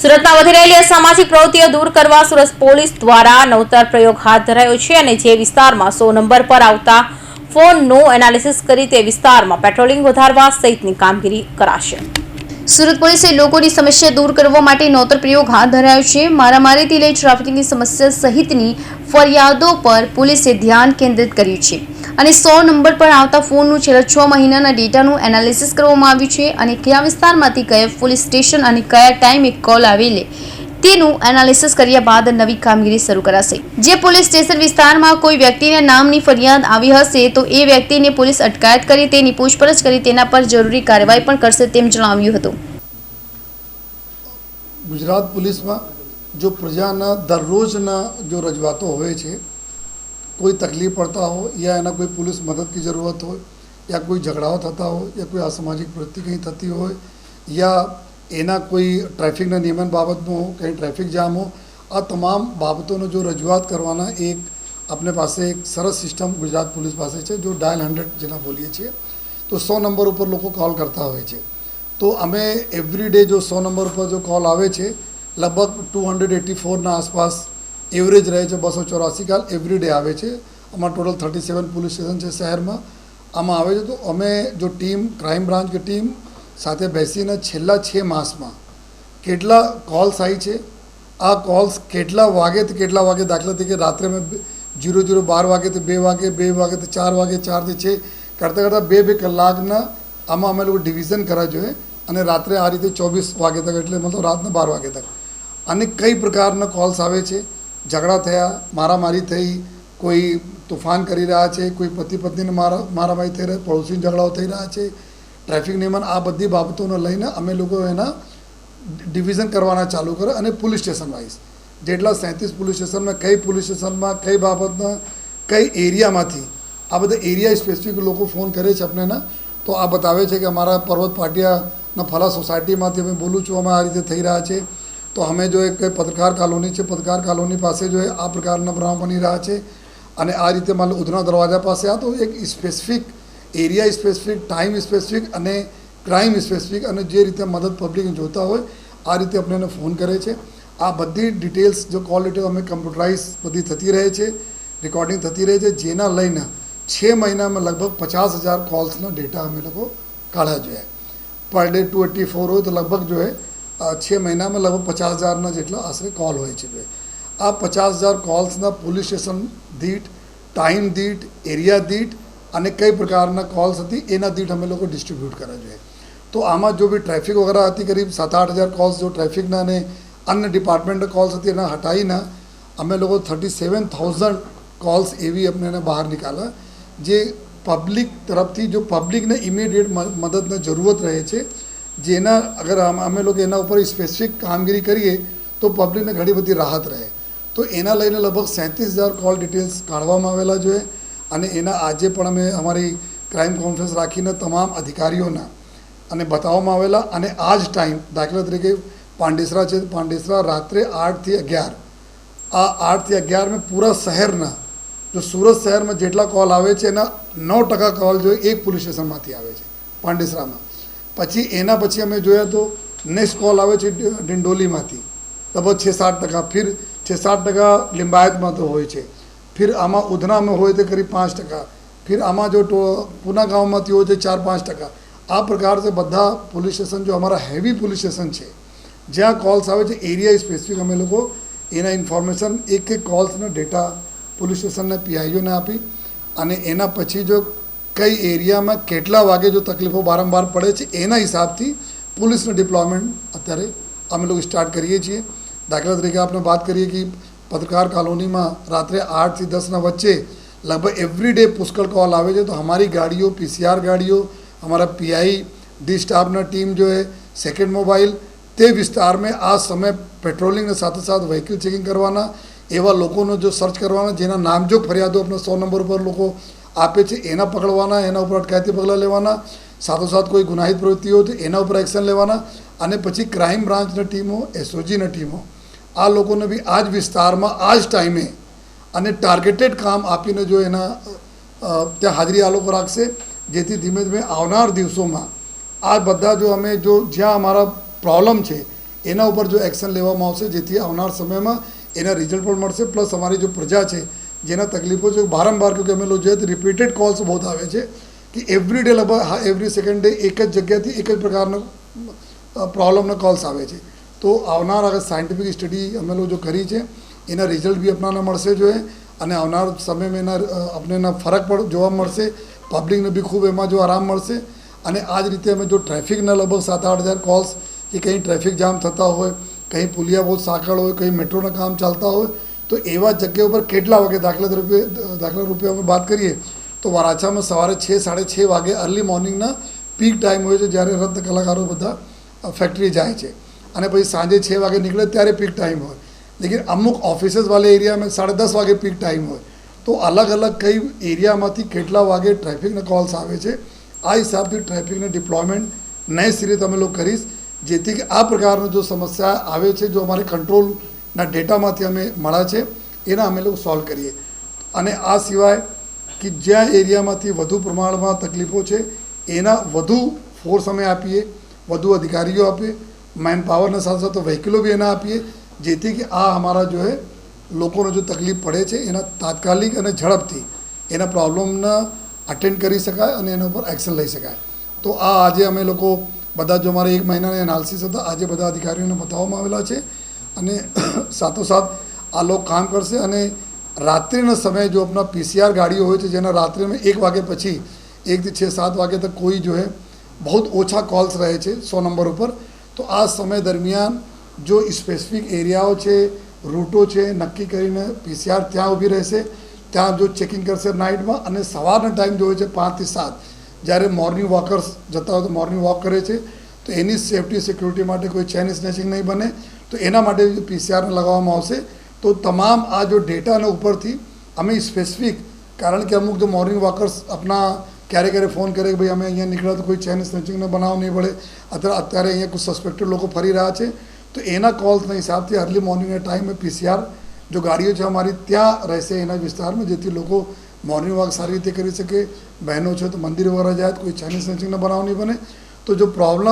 સુરતમાં વધી રહેલી અસામાજિક પ્રવૃત્તિઓ દૂર કરવા સુરત પોલીસ દ્વારા નવતર પ્રયોગ હાથ ધરાયો છે અને જે વિસ્તારમાં સો નંબર પર આવતા ફોનનું એનાલિસિસ કરી તે વિસ્તારમાં પેટ્રોલિંગ વધારવા સહિતની કામગીરી કરાશે. સુરત પોલીસે લોકોની સમસ્યા દૂર કરવા માટે નોતર પ્રયોગ હાથ ધરાયો છે. મારામારીથી લઈ ટ્રાફિકની સમસ્યા સહિતની ફરિયાદો પર પોલીસે ધ્યાન કેન્દ્રિત કર્યું છે અને સો નંબર પર આવતા ફોનનું છેલ્લા છ મહિનાના ડેટાનું એનાલિસિસ કરવામાં આવ્યું છે અને કયા વિસ્તારમાંથી કયા પોલીસ સ્ટેશન અને કયા ટાઈમે કોલ આવેલે તેનું એનાલિસિસ કર્યા બાદ નવી કામગીરી શરૂ કરાશે. જે પોલીસ સ્ટેશન વિસ્તારમાં કોઈ વ્યક્તિના નામની ફરિયાદ આવી હશે તો એ વ્યક્તિને પોલીસ અટકાયત કરી તેની પૂછપરછ કરી તેના પર જરૂરી કાર્યવાહી પણ કરશે તેમ જણાવ્યું હતું. ગુજરાત પોલીસમાં જો પ્રજાના દરરોજના જો રજૂઆતો હોય છે, કોઈ તકલીફ પડતા હોય યા એના કોઈ પોલીસ મદદની જરૂરત હોય, યા કોઈ ઝઘડાઓ થતા હોય, યા કોઈ અસામાજિક પ્રવૃત્તિ કંઈ થતી હોય, યા એના કોઈ ટ્રાફિકના નિયમન બાબતનું કંઈ ટ્રાફિક જામ આ તમામ બાબતોનો જો રજૂઆત કરવાના એક આપણે પાસે એક સરસ સિસ્ટમ ગુજરાત પોલીસ પાસે છે, જો ડાયલ હંડ્રેડ જેના બોલીએ છીએ, તો સો નંબર ઉપર લોકો કોલ કરતા હોય છે. તો અમે એવરી ડે જો સો નંબર ઉપર જો કોલ આવે છે, લગભગ ટુ હંડ્રેડ એટી ફોરના આસપાસ એવરેજ રહે છે બસો ચોરાસી કાલ એવરી ડે આવે છે. અમારા total thirty seven police station છે શહેરમાં. આમાં આવે છે તો અમે જો ટીમ ક્રાઇમ બ્રાન્ચ કે ટીમ સાથે બેસીને છેલ્લા છ માસમાં કેટલા કોલ્સ આવી છે? આ કોલ્સ કેટલા વાગે તો કેટલા વાગે દાખલા તરીકે રાત્રે મેં જીરો જીરો બાર વાગે તો બે વાગે, બે વાગેથી ચાર વાગે ચારથી છે કરતાં કરતાં બે બે કલાકના આમાં અમે લોકો ડિવિઝન કરવા જોઈએ અને રાત્રે આ રીતે ચોવીસ વાગે તક એટલે મતલબ રાતના બાર વાગે તક. અને કઈ પ્રકારના કોલ્સ આવે છે? ઝઘડા થયા, મારામારી થઈ, કોઈ તોફાન કરી રહ્યા છે, કોઈ પતિ પત્નીને મારા, મારામારી થઈ રહ્યા પડોશી ઝઘડાઓ થઈ રહ્યા છે ટ્રાફિક નિયમન આ બધી બાબતોને લઈને અમે લોકો એના ડિવિઝન કરવાના ચાલુ કરે અને પોલીસ સ્ટેશન વાઇઝ. જેટલા સેંત્રીસ પોલીસ સ્ટેશનમાં, કઈ પોલીસ સ્ટેશનમાં, કઈ બાબતના કઈ એરિયામાંથી, આ બધા એરિયા સ્પેસિફિક લોકો ફોન કરે છે આપણને તો આ બતાવે છે કે અમારા પર્વત પાટિયાના ફલા સોસાયટીમાંથી અમે બોલું છું, અમે આ રીતે થઈ રહ્યા છે. તો અમે જો એક પત્રકાર કોલોની છે, પત્રકાર કોલોની પાસે જો આ પ્રકારના બનાવ બની રહ્યા છે. અને આ રીતે માનો ઉધના દરવાજા પાસે આ તો એક specific area specific time specific અને ક્રાઇમ સ્પેસિફિક અને જે રીતે મદદ પબ્લિક જોતા હોય, આ રીતે આપણે એને ફોન કરે છે. આ બધી ડિટેલ્સ જો કોલ ડિટેલ અમે કમ્પ્યુટરાઇઝ બધી થતી રહે છે રેકોર્ડિંગ થતી રહે છે, જેના લઈને છ મહિનામાં લગભગ પચાસ હજાર કોલ્સનો ડેટા અમે લોકો કાઢ્યા જોઈએ. Per day to eighty four હોય તો લગભગ જોઈએ છ મહિનામાં લગભગ પચાસ હજારના જેટલા આશરે કોલ હોય છે આ પચાસ હજાર કોલ્સના પોલીસ સ્ટેશન દીઠ ટાઈમ દીઠ એરિયા દીઠ અને કઈ પ્રકારના કોલ્સ હતી, એના દીઠ અમે લોકો ડિસ્ટ્રીબ્યુટ કરવા જોઈએ. તો આમાં જો બી ટ્રાફિક વગેરે હતી કરીબ સાત આઠ હજાર કોલ્સ જો ટ્રાફિકના અને અન્ય ડિપાર્ટમેન્ટના કોલ્સ હતી એના હટાવીને અમે લોકો થર્ટી સેવન થાઉઝન્ડ કોલ્સ એવી અમને બહાર નીકાળ્યા, જે પબ્લિક તરફથી, જો પબ્લિકને ઇમિડિયેટ મદદની જરૂરત રહે છે, જેના અગર અમે લોકો એના ઉપર સ્પેસિફિક કામગીરી કરીએ, તો પબ્લિકને ઘણી બધી રાહત રહે. તો એના લઈને લગભગ સેંત્રીસ હજાર કોલ ડિટેલ્સ કાઢવામાં આવેલા જોઈએ. અને એના આજે પણ અમે અમારી ક્રાઇમ કોન્ફરન્સ રાખીને તમામ અધિકારીઓના અને બતાવવામાં આવેલા અને આ જ ટાઈમ દાખલા તરીકે પાંડેસરા છે, પાંડેસરા રાત્રે આઠથી અગિયાર. આ આઠથી અગિયાર પૂરા શહેરના, જો સુરત શહેરમાં જેટલા કોલ આવે છે, એના નવ ટકા કોલ જો એક પોલીસ સ્ટેશનમાંથી આવે છે, પાંડેસરામાં. પછી એના પછી અમે જોયા તો નેક્સ્ટ કોલ આવે છે ડિંડોલીમાંથી. લગભગ છ સાત ટકા, ફિર છ સાત ટકા લિંબાયતમાં તો હોય છે. ફિર આમાં ઉધનામાં હોય તો કરીબ પાંચ ટકા ફિર આમાં જો પૂના ગામમાંથી હોય તો ચાર પાંચ ટકા આ પ્રકાર છે બધા પોલીસ સ્ટેશન જો અમારા હેવી પોલીસ સ્ટેશન છે જ્યાં કોલ્સ આવે છે એરિયા સ્પેસિફિક અમે લોકો એના ઇન્ફોર્મેશન એક એક કોલ્સના ડેટા પોલીસ સ્ટેશનના પીઆઈઓને આપી અને એના પછી જો કઈ એરિયામાં કેટલા વાગે જો તકલીફો વારંવાર પડે છે એના હિસાબથી પોલીસનું ડિપ્લોયમેન્ટ અત્યારે અમે લોકો સ્ટાર્ટ કરીએ છીએ દાખલા તરીકે આપણે વાત કરીએ કે પત્રકાર કોલોનીમાં રાત્રે આઠથી દસના વચ્ચે લગભગ એવરી ડે પુષ્કળ કોલ આવે છે. તો અમારી ગાડીઓ પીસીઆર ગાડીઓ, અમારા પીઆઈ ડી સ્ટાફના ટીમ જો એ સેકન્ડ મોબાઈલ તે વિસ્તારમાં આ સમય પેટ્રોલિંગને સાથે સાથે વ્હીકલ ચેકિંગ કરવાના એવા લોકોનો જો સર્ચ કરવાના, જેના નામ જો ફરિયાદો આપણે સો નંબર પર લોકો આપે છે, એના પકડવાના, એના ઉપર અટકાયતી પગલાં લેવાના, સાથોસાથ કોઈ ગુનાહિત પ્રવૃત્તિઓ તો એના ઉપર એક્શન લેવાના અને પછી ક્રાઇમ બ્રાન્ચના ટીમો એસઓજીના ટીમો આ લોકોને બી આ જ વિસ્તારમાં આ જ ટાઈમે અને ટાર્ગેટેડ કામ આપીને જો એના ત્યાં હાજરી આ લોકો રાખશે, જેથી ધીમે ધીમે આવનાર દિવસોમાં આ બધા જો અમે જો જ્યાં અમારા પ્રોબ્લેમ છે, એના ઉપર જો એક્શન લેવામાં આવશે, જેથી આવનાર સમયમાં એના રિઝલ્ટ પણ મળશે પ્લસ અમારી જો પ્રજા છે, જેના તકલીફો છે બારંબાર કે અમે લોકો જોઈએ રિપીટેડ કોલ્સ બહુ આવે છે, કે એવરી ડે લગભગ એવરી સેકન્ડ ડે એક જ જગ્યાથી એક જ પ્રકારનો પ્રોબ્લમના કોલ્સ આવે છે. તો આવનાર આગળ સાયન્ટિફિક સ્ટડી અમે લોકો જો કરી છે, એના રિઝલ્ટ બી આપણાને મળશે જોઈએ અને આવનાર સમયમાં એના આપણે એના ફરક પણ જોવા મળશે. પબ્લિકને બી ખૂબ એમાં જો આરામ મળશે. અને આ જ રીતે અમે જો ટ્રાફિકના લગભગ સાત આઠ હજાર કોલ્સ કે કંઈ ટ્રાફિક જામ થતા હોય, કંઈ પુલિયા બહુ સાંકળ હોય, કંઈ મેટ્રોના કામ ચાલતા હોય, તો એવા જગ્યા ઉપર કેટલા વાગે દાખલા રૂપે દાખલા રૂપે અમે વાત કરીએ, તો વરાછામાં સવારે છ, સાડે છ વાગે અર્લી મોર્નિંગના પીક ટાઈમ હોય છે, જ્યારે રત્ન કલાકારો બધા ફેક્ટરી જાય છે. અને પછી સાંજે છ વાગે નીકળે ત્યારે પીક ટાઈમ હોય. લેકિન અમુક ઓફિસીસ એરિયામાં સાડા દસ વાગે પીક ટાઈમ હોય. તો અલગ અલગ કઈ એરિયામાંથી કેટલા વાગે ટ્રાફિકના કોલ્સ આવે છે, આ હિસાબથી ટ્રાફિકને ડિપ્લોયમેન્ટ નઈ રીતે તમે લોકો કરીશ. જેથી કે આ પ્રકારનો જો સમસ્યા આવે છે, જો અમારે કંટ્રોલના ડેટામાંથી અમે મળ્યા છે, એના અમે લોકો સોલ્વ કરીએ. અને આ સિવાય કે જ્યાં એરિયામાંથી વધુ પ્રમાણમાં તકલીફો છે, એના વધુ ફોર્સ અમે આપીએ, વધુ અધિકારીઓ આપીએ મેન પાવરના સાથે સાથે વ્હીકલો બી એના આપીએ, જેથી કે આ અમારા જો હે, લોકોને જો તકલીફ પડે છે, એના તાત્કાલિક અને ઝડપથી એના પ્રોબ્લેમના અટેન્ડ કરી શકાય અને એના ઉપર એક્શન લઈ શકાય. તો આ આજે અમે લોકો બધા જો અમારે એક મહિનાના એનાલિસિસ હતા, આજે બધા અધિકારીઓને બતાવવામાં આવેલા છે અને સાથોસાથ આ લોકો કામ કરશે અને રાત્રિના સમયે જો આપણા પીસીઆર ગાડીઓ હોય છે, જેના રાત્રિમાં એક વાગે પછી એકથી છ, સાત વાગે તક કોઈ જો હે બહુ ઓછા કોલ્સ રહે છે સો નંબર ઉપર તો આ સમય દરમિયાન જો સ્પેસિફિક એરિયાઓ છે રૂટો છે, નક્કી કરીને પીસીઆર ત્યાં ઊભી રહેશે, ત્યાં જો ચેકિંગ કરશે નાઇટમાં અને સવારનો ટાઈમ જોવે છે પાંચથી સાત. જ્યારે મોર્નિંગ વોકર્સ જતા હોય તો મોર્નિંગ વોક કરે છે, તો એની સેફટી સિક્યુરિટી માટે કોઈ ચેન સ્નેચિંગ નહીં બને. તો એના માટે પીસીઆરને લગાવવામાં આવશે, તો તમામ આ જો ડેટાના ઉપરથી અમે સ્પેસિફિક કારણ કે અમુક જો મોર્નિંગ વોકર્સ આપણા ક્યારે ક્યારે ફોન કરે કે ભાઈ અમે અહીંયા નીકળ્યા તો કોઈ ચેન સ્નેચિંગનો બનાવ નહીં પડે અથવા અત્યારે અહીંયા કોઈ સસ્પેક્ટેડ લોકો ફરી રહ્યા છે તો એના કોલ્સના હિસાબથી અર્લી મોર્નિંગના ટાઈમે પીસીઆર જો ગાડીઓ છે અમારી ત્યાં રહેશે એના વિસ્તારમાં જેથી લોકો મોર્નિંગ વોક સારી રીતે કરી શકે બહેનો છે તો મંદિર વગેરે જાય તો કોઈ ચાઇનીઝ સ્નેચિંગનો બનાવ નહીં બને તો જો પ્રોબ્લેમ